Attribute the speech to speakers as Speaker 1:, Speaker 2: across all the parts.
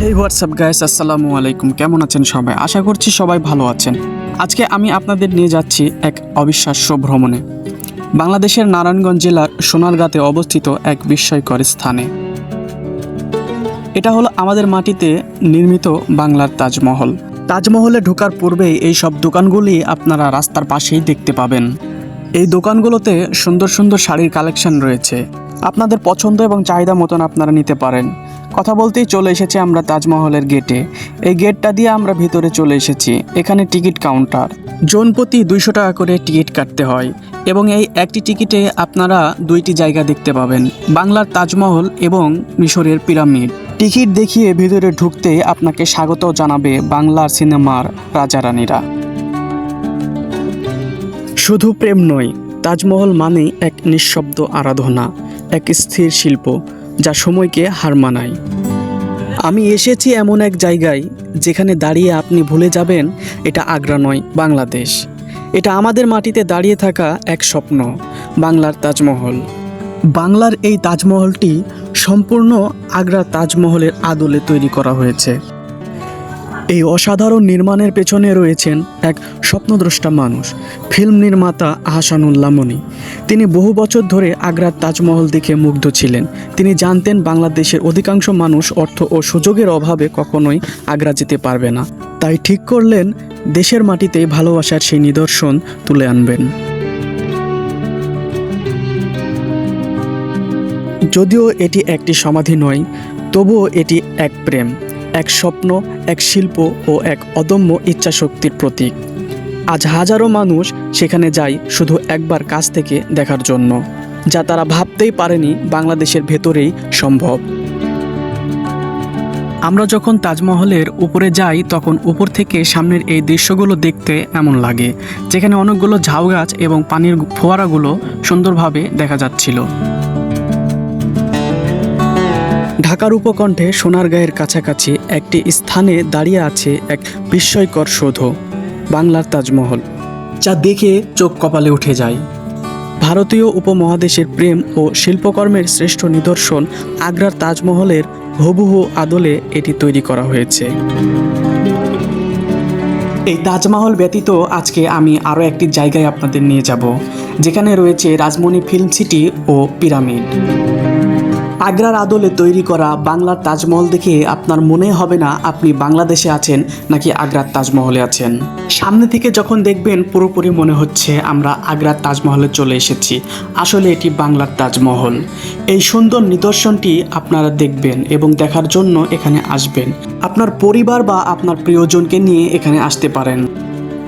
Speaker 1: হেই WhatsApp guys আসসালামু আলাইকুম কেমন আছেন সবাই? আশা করছি সবাই ভালো আছেন। আজকে আমি আপনাদের নিয়ে যাচ্ছি এক অবিশ্বাস্য ভ্রমণে। বাংলাদেশের নারায়ণগঞ্জ জেলার সোনারগাঁতে অবস্থিত এক বিস্ময়কর স্থানে। এটা হলো আমাদের মাটিতে নির্মিত বাংলার তাজমহল। তাজমহলে ঢোকার পূর্বেই এই সব দোকানগুলি আপনারা রাস্তার পাশেই দেখতে পাবেন। এই দোকানগুলোতে সুন্দর সুন্দর শাড়ির কালেকশন রয়েছে। আপনাদের পছন্দ এবং চাহিদা মতন আপনারা নিতে পারেন। কথা বলতেই চলে এসেছি আমরা তাজমহলের গেটে। এই গেটটা দিয়ে আমরা ভিতরে চলে এসেছি, এখানে টিকিট কাউন্টার। জন প্রতি দুইশো টাকা করে টিকিট কাটতে হয় এবং এই একটি টিকিটে আপনারা দুইটি জায়গা দেখতে পাবেন, বাংলার তাজমহল এবং মিশরের পিরামিড। টিকিট দেখিয়ে ভিতরে ঢুকতে আপনাকে স্বাগত জানাবে বাংলার সিনেমার রাজারানীরা। শুধু প্রেম নয়, তাজমহল মানেই এক নিঃশব্দ আরাধনা, এক স্থির শিল্প। যা সময়কে হার মানায়। আমি এসেছি এমন এক জায়গায় যেখানে দাঁড়িয়ে আপনি ভুলে যাবেন, এটা আগ্রা নয়, বাংলাদেশ। এটা আমাদের মাটিতে দাঁড়িয়ে থাকা এক স্বপ্ন, বাংলার তাজমহল। বাংলার এই তাজমহলটি সম্পূর্ণ আগ্রা তাজমহলের আদলে তৈরি করা হয়েছে। এই অসাধারণ নির্মাণের পেছনে রয়েছেন এক স্বপ্নদ্রষ্টা মানুষ, ফিল্ম নির্মাতা আহসানুল্লাহ মনি। তিনি বহু বছর ধরে আগ্রার তাজমহল দেখে মুগ্ধ ছিলেন। তিনি জানতেন বাংলাদেশের অধিকাংশ মানুষ অর্থ ও সুযোগের অভাবে কখনোই আগ্রা যেতে পারবে না। তাই ঠিক করলেন, দেশের মাটিতে ভালোবাসার সেই নিদর্শন তুলে আনবেন। যদিও এটি একটি সমাধি নয়, তবুও এটি এক প্রেম। এক স্বপ্ন, এক শিল্প ও এক অদম্য ইচ্ছাশক্তির প্রতীক। আজ হাজারো মানুষ সেখানে যায় শুধু একবার কাছ থেকে দেখার জন্য, যা তারা ভাবতেই পারেনি বাংলাদেশের ভেতরেই সম্ভব। আমরা যখন তাজমহলের উপরে যাই, তখন উপর থেকে সামনের এই দৃশ্যগুলো দেখতে এমন লাগে, যেখানে অনেকগুলো ঝাউ গাছ এবং পানির ফোয়ারাগুলো সুন্দরভাবে দেখা যাচ্ছিল। ঢাকার উপকণ্ঠে সোনারগাঁয়ের কাছাকাছি একটি স্থানে দাঁড়িয়ে আছে এক বিস্ময়কর সৌধ বাংলার তাজমহল। যা দেখে চোখ কপালে উঠে যায়। ভারতীয় উপমহাদেশের প্রেম ও শিল্পকর্মের শ্রেষ্ঠ নিদর্শন আগ্রার তাজমহলের হুবহু আদলে এটি তৈরি করা হয়েছে। এই তাজমহল ব্যতীত আজকে আমি আরও একটি জায়গায় আপনাদের নিয়ে যাব, যেখানে রয়েছে রাজমণি ফিল্ম সিটি ও পিরামিড। আগ্রার আদলে তৈরি করা বাংলার তাজমহল দেখে আপনার মনে হবে না আপনি বাংলাদেশে আছেন নাকি আগ্রার তাজমহলে আছেন। সামনে থেকে যখন দেখবেন পুরোপুরি মনে হচ্ছে আমরা আগ্রার তাজমহলে চলে এসেছি। আসলে এটি বাংলার তাজমহল। এই সুন্দর নিদর্শনটি আপনারা দেখবেন এবং দেখার জন্য এখানে আসবেন। আপনার পরিবার বা আপনার প্রিয়জনকে নিয়ে এখানে আসতে পারেন।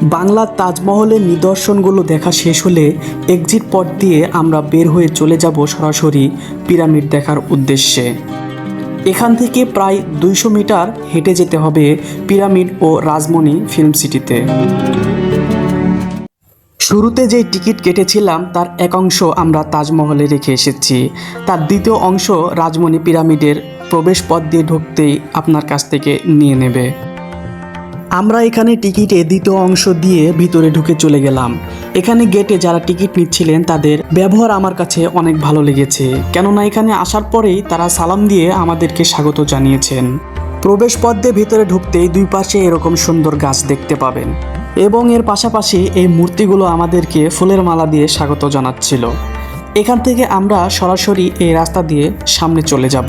Speaker 1: বাংলার তাজমহলের নিদর্শনগুলো দেখা শেষ হলে এক্সিট পথ দিয়ে আমরা বের হয়ে চলে যাব সরাসরি পিরামিড দেখার উদ্দেশ্যে। এখান থেকে প্রায় দুইশো মিটার হেঁটে যেতে হবে পিরামিড ও রাজমণি ফিল্ম সিটিতে শুরুতে যেই টিকিট কেটেছিলাম, তার এক অংশ আমরা তাজমহলে রেখে এসেছি। তার দ্বিতীয় অংশ রাজমণি পিরামিডের প্রবেশ পথ দিয়ে ঢুকতেই আপনার কাছ থেকে নিয়ে নেবে। আমরা এখানে টিকিটে দ্বিতীয় অংশ দিয়ে ভিতরে ঢুকে চলে গেলাম। এখানে গেটে যারা টিকিট নিচ্ছিলেন, তাদের ব্যবহার আমার কাছে অনেক ভালো লেগেছে। কেননা এখানে আসার পরেই তারা সালাম দিয়ে আমাদেরকে স্বাগত জানিয়েছেন। প্রবেশ পথ দিয়ে ভিতরে ঢুকতেই দুই পাশে এরকম সুন্দর গাছ দেখতে পাবেন এবং এর পাশাপাশি এই মূর্তিগুলো আমাদেরকে ফুলের মালা দিয়ে স্বাগত জানাচ্ছিল। এখান থেকে আমরা সরাসরি এই রাস্তা দিয়ে সামনে চলে যাব।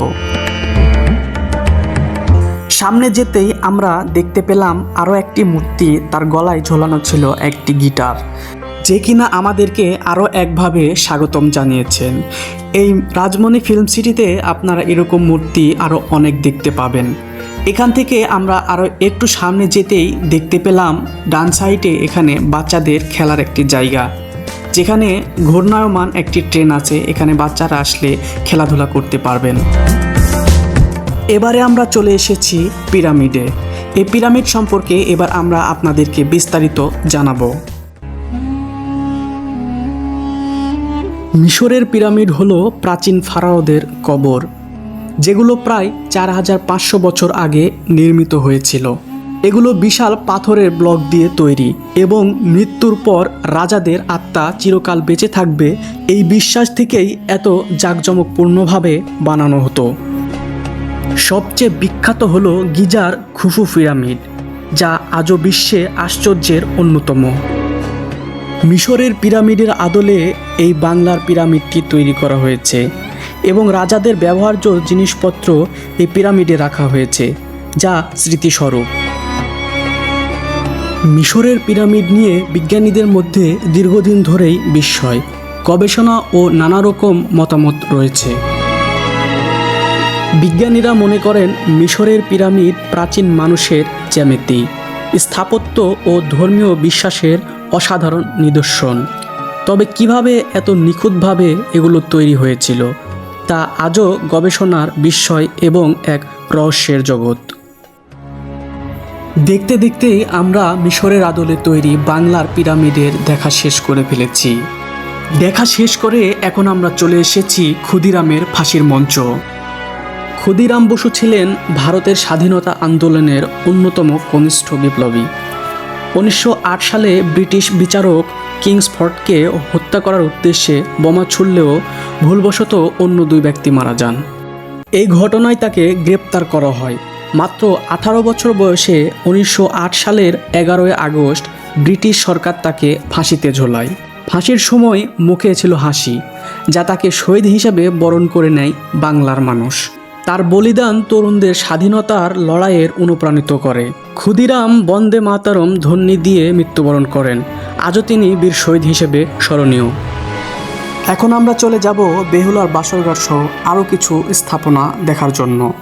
Speaker 1: সামনে যেতেই আমরা দেখতে পেলাম আরও একটি মূর্তি, তার গলায় ঝোলানো ছিল একটি গিটার, যে কিনা আমাদেরকে আরও একভাবে স্বাগতম জানিয়েছেন। এই রাজমণি ফিল্ম সিটিতে আপনারা এরকম মূর্তি আরও অনেক দেখতে পাবেন। এখান থেকে আমরা আরও একটু সামনে যেতেই দেখতে পেলাম ডান সাইডে এখানে বাচ্চাদের খেলার একটি জায়গা, যেখানে ঘূর্ণায়মান একটি ট্রেন আছে। এখানে বাচ্চারা আসলে খেলাধুলা করতে পারবেন। এবারে আমরা চলে এসেছি পিরামিডে। এই পিরামিড সম্পর্কে এবার আমরা আপনাদেরকে বিস্তারিত জানাব। মিশরের পিরামিড হলো প্রাচীন ফারাওদের কবর, যেগুলো প্রায় চার হাজার পাঁচশো বছর আগে নির্মিত হয়েছিল। এগুলো বিশাল পাথরের ব্লক দিয়ে তৈরি এবং মৃত্যুর পর রাজাদের আত্মা চিরকাল বেঁচে থাকবে, এই বিশ্বাস থেকেই এত জাঁকজমকপূর্ণভাবে বানানো হতো। সবচেয়ে বিখ্যাত হল গিজার খুফু পিরামিড, যা আজও বিশ্বে আশ্চর্যের অন্যতম। মিশরের পিরামিডের আদলে এই বাংলার পিরামিডটি তৈরি করা হয়েছে এবং রাজাদের ব্যবহার্য জিনিসপত্র এই পিরামিডে রাখা হয়েছে, যা স্মৃতিস্বরূপ। মিশরের পিরামিড নিয়ে বিজ্ঞানীদের মধ্যে দীর্ঘদিন ধরেই বিস্ময়, গবেষণা ও নানা রকম মতামত রয়েছে। বিজ্ঞানীরা মনে করেন মিশরের পিরামিড প্রাচীন মানুষের জ্যামিতি, স্থাপত্য ও ধর্মীয় বিশ্বাসের অসাধারণ নিদর্শন। তবে কীভাবে এত নিখুঁতভাবে এগুলো তৈরি হয়েছিল, তা আজও গবেষণার বিস্ময় এবং এক রহস্যের জগৎ। দেখতে দেখতেই আমরা মিশরের আদলে তৈরি বাংলার পিরামিডের দেখা শেষ করে ফেলেছি। দেখা শেষ করে এখন আমরা চলে এসেছি ক্ষুদিরামের ফাঁসির মঞ্চ। ক্ষুদিরাম বসু ছিলেন ভারতের স্বাধীনতা আন্দোলনের অন্যতম কনিষ্ঠ বিপ্লবী। উনিশশো আট সালে ব্রিটিশ বিচারক কিংসফোর্ডকে হত্যা করার উদ্দেশ্যে বোমা ছুড়লেও ভুলবশত অন্য দুই ব্যক্তি মারা যান। এই ঘটনায় তাকে গ্রেপ্তার করা হয়। মাত্র আঠারো বছর বয়সে উনিশশো আট সালের এগারোই আগস্ট ব্রিটিশ সরকার তাকে ফাঁসিতে ঝোলায়। ফাঁসির সময় মুখে ছিল হাসি, যা তাকে শহীদ হিসাবে বরণ করে নেয় বাংলার মানুষ। তার বলিদান তরুণদের স্বাধীনতার লড়াইয়ের অনুপ্রাণিত করে। ক্ষুদিরাম বন্দে মাতারম ধ্বনি দিয়ে মৃত্যুবরণ করেন। আজও তিনি বীর শহীদ হিসেবে স্মরণীয়। এখন আমরা চলে যাব বেহুলার বাসরঘর সহ আরও কিছু স্থাপনা দেখার জন্য।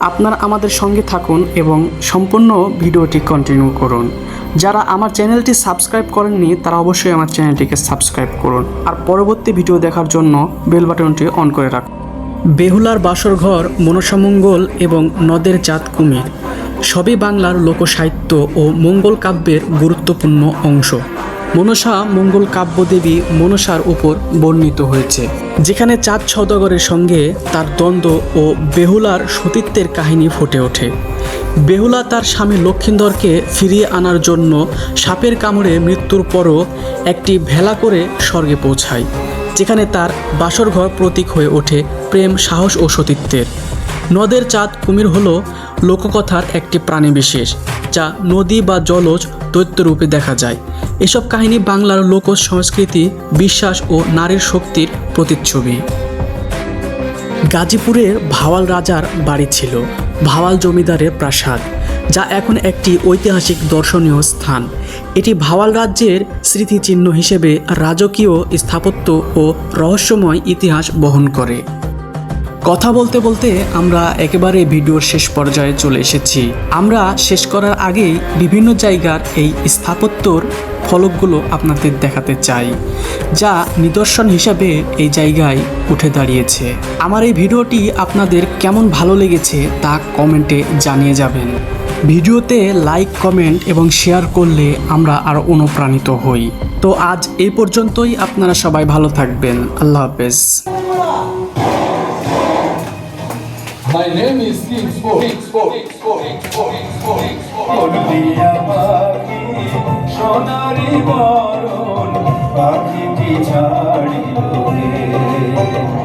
Speaker 1: আপনারা আমাদের সঙ্গে থাকুন এবং সম্পূর্ণ ভিডিওটি কন্টিনিউ করুন। যারা আমার চ্যানেলটি সাবস্ক্রাইব করেননি, তারা অবশ্যই আমার চ্যানেলটিকে সাবস্ক্রাইব করুন। আর পরবর্তী ভিডিও দেখার জন্য বেল বাটনটি অন করে রাখুন। বেহুলার বাসরঘর মনসামঙ্গল এবং নদের জাত কুমির। সবই বাংলার লোকসাহিত্য ও মঙ্গল কাব্যের গুরুত্বপূর্ণ অংশ। মনসা মঙ্গল কাব্যদেবী মনসার উপর বর্ণিত হয়েছে, যেখানে চাঁদ সৌদাগরের সঙ্গে তার দ্বন্দ্ব ও বেহুলার সতীত্বের কাহিনী ফুটে ওঠে। বেহুলা তার স্বামী লক্ষিন্দরকে ফিরিয়ে আনার জন্য সাপের কামড়ে মৃত্যুর পরও একটি ভেলা করে স্বর্গে পৌঁছায়। যেখানে তার বাসরঘর প্রতীক হয়ে ওঠে প্রেম, সাহস ও সতীত্বের। নদের চাঁদ কুমির হল লোককথার একটি প্রাণী বিশেষ যা নদী বা জলজ দৈত্যরূপে দেখা যায়। এসব কাহিনী বাংলার লোক সংস্কৃতি, বিশ্বাস ও নারীর শক্তির প্রতিচ্ছবি। গাজীপুরের ভাওয়াল রাজার বাড়ি ছিল। ভাওয়াল জমিদারের প্রাসাদ। যা এখন একটি ঐতিহাসিক দর্শনীয় স্থান। এটি ভাওয়াল রাজ্যের স্মৃতিচিহ্ন হিসেবে রাজকীয় স্থাপত্য ও রহস্যময় ইতিহাস বহন করে। কথা বলতে বলতে আমরা একেবারে ভিডিওর শেষ পর্যায়ে চলে এসেছি। আমরা শেষ করার আগেই বিভিন্ন জায়গার এই স্থাপত্যর ফলকগুলো আপনাদের দেখাতে চাই, যা নিদর্শন হিসাবে এই জায়গায় উঠে দাঁড়িয়েছে। আমার এই ভিডিওটি আপনাদের কেমন ভালো লেগেছে তা কমেন্টে জানিয়ে যাবেন। ভিডিওতে লাইক কমেন্ট এবং শেয়ার করলে আমরা আরও অনুপ্রাণিত হই তো আজ এই পর্যন্তই আপনারা সবাই ভালো থাকবেন আল্লাহ হাফেজ
Speaker 2: My name is King Sport. King Sport. King Sport. King Sport. King Sport. King Sport.
Speaker 3: দিয়া পাখি সোনারি বরণ পাখিটি ছাড়িল রে